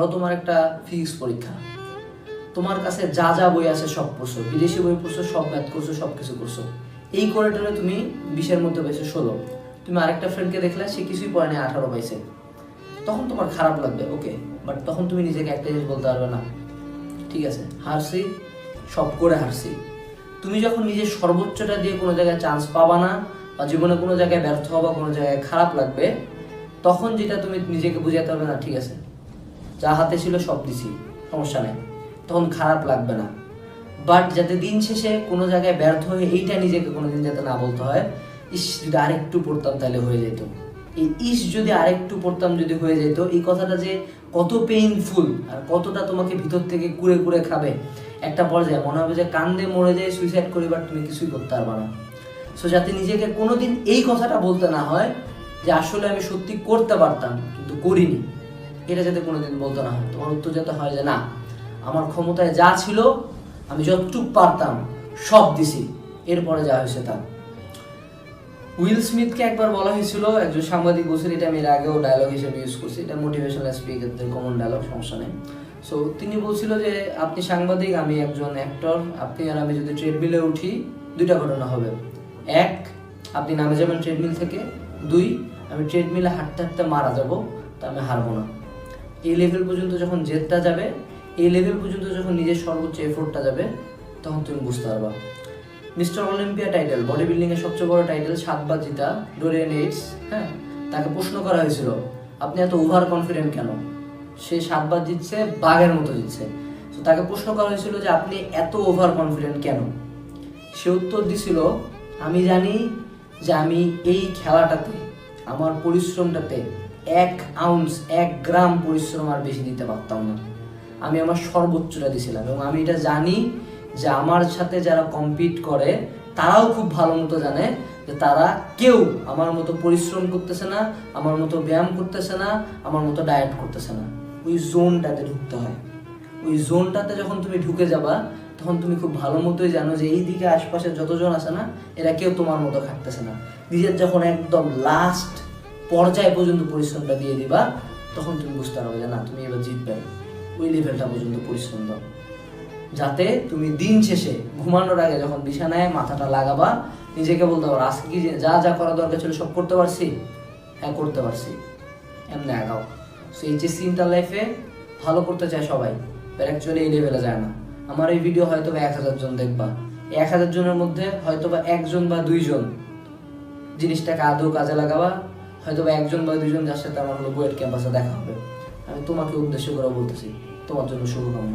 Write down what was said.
ধরো তোমার একটা ফিজিক্স পরীক্ষা। তোমার কাছে যা যা বই আছে সব পড়ছো। বিদেশি বই পড়ছো, সব ম্যাথ করছ, সব কিছু করছ। এই কোয়ার্টারে তুমি বিশের মধ্যে পেয়েছ ষোলো। তুমি আরেকটা ফ্রেন্ডকে দেখলে, সে কিছুই পড়ে নাই আঠারো পাইছে। তখন তোমার খারাপ লাগবে ওকে বাট তখন তুমি নিজেকে একটা জিনিস বলতে পারবে না। ঠিক আছে, হারছি, সব করে হারছি। তুমি যখন নিজের সর্বোচ্চটা দিয়ে কোনো জায়গায় চান্স পাবা না, বা জীবনে কোনো জায়গায় ব্যর্থ হবা, কোনো জায়গায় খারাপ লাগবে, তখন যেটা তুমি নিজেকে বুঝাতে পারবে না, ঠিক আছে? যা হাতে ছিল সব দিছি, সমস্যা নেই। তখন খারাপ লাগবে না। বাট যাতে দিন শেষে কোনো জায়গায় ব্যর্থ হয়ে এইটা নিজেকে কোনোদিন যাতে না বলতে হয়, ইস, যদি আরেকটু পড়তাম তাহলে হয়ে যেত। এই ইস যদি আরেকটু পড়তাম যদি হয়ে যেত, এই কথাটা যে কত পেইনফুল আর কতটা তোমাকে ভিতর থেকে কুড়ে কুড়ে খাবে, একটা পর্যায়ে মনে হবে যে কান্দে মরে যায় সুইসাইড করি বাট তুমি কিছুই করতে পারবে না। সো যাতে নিজেকে কোনোদিন এই কথাটা বলতে না হয় যে আসলে আমি সত্যি করতে পারতাম, কিন্তু করিনি। এটা যাতে কোনোদিন বলতে না হয়। তোমার উত্তর যাতে হয় যে না, আমার ক্ষমতায় যা ছিল, আমি যতটুক পারতাম সব দিছি। এরপরে যা হয়েছে তা। উইল স্মিথকে একবার বলা হয়েছিল, একজন সাংবাদিক বলছিল এটা আমি এর আগেও ডায়লগ হিসেবে ইউজ করছি। এটা মোটিভেশনাল স্পিকারদের কমন ডায়লগ সমস্যা নেই। সো তিনি বলছিল যে, আপনি সাংবাদিক, আমি একজন অ্যাক্টর আপনি আর আমি যদি ট্রেডমিলে উঠি, দুইটা ঘটনা হবে। এক, আপনি নামে যাবেন ট্রেডমিল থেকে। দুই, আমি ট্রেডমিলে হাঁটতে হাঁটতে মারা যাব, তা আমি হারবো না। এই লেভেল পর্যন্ত যখন জেদটা যাবে, এই লেভেল পর্যন্ত যখন নিজের সর্বোচ্চ এফোর্টটা যাবে, তখন তুমি বুঝতে পারবা। Mister Olympia title body building এর সবচেয়ে বড় টাইটেল সাতবার জিতা ডোরিয়ান এইটস হ্যাঁ? তাকে প্রশ্ন করা হয়েছিল, আপনি এত ওভার কনফিডেন্ট কেন? সে সাতবার জিতছে, বাঘের মতো জিতছে। তো তাকে প্রশ্ন করা হয়েছিল যে, আপনি এত ওভার কনফিডেন্ট কেন? সে উত্তর দিছিল, আমি জানি যে আমি এই খেলাটাতে, আমার পরিশ্রমটাতে এক আউন্স, এক গ্রাম পরিশ্রম আর বেশি দিতে পারতাম না। আমি আমার সর্বোচ্চটা দিছিলাম এবং আমি এটা জানি যে আমার সাথে যারা কম্পিট করে, তারাও খুব ভালো মতো জানে যে তারা কেউ আমার মতো পরিশ্রম করতেছে না, আমার মতো ব্যায়াম করতেছে না, আমার মতো ডায়েট করতেছে না। ওই জোনটাতে ঢুকতে হয়। ওই জোনটাতে যখন তুমি ঢুকে যাবা, তখন তুমি খুব ভালো মতোই জানো যে এই দিকে আশপাশে যতজন আছে না, এরা কেউ তোমার মতো খাটতেছে না। নিজের যখন একদম লাস্ট পর্যায় পর্যন্ত পরিশ্রমটা দিয়ে দিবা, তখন তুমি বুঝতে পারবে যে না, তুমি এবার জিতবে। ওই লেভেলটা পর্যন্ত পরিশ্রম দাও। যাতে তুমি দিন শেষে ঘুমানোর আগে যখন বিছানায় মাথাটা লাগাবা, নিজেকে বলতে পারো, আজকে কি যা যা করা দরকার ছিল সব করতে পারছি? হ্যাঁ করতে পারছি। এমনি আগাও। সো এইচএসসি ইন্টার লাইফে ভালো করতে চায় সবাই বাট অ্যাকচুয়ালি এই লেভেলে যায় না। আমার এই ভিডিও হয়তো বা এক হাজার জন দেখবা। এক হাজার জনের মধ্যে হয়তো বা একজন বা দুইজন জিনিসটাকে আদৌ কাজে লাগাবা হয়তো বা একজন বা দুজন যার সাথে আমার হলো বুয়েট ক্যাম্পাসে দেখা হবে। আমি তোমাকে উদ্দেশ্য করে বলতেছি, তোমার জন্য শুভকামনা।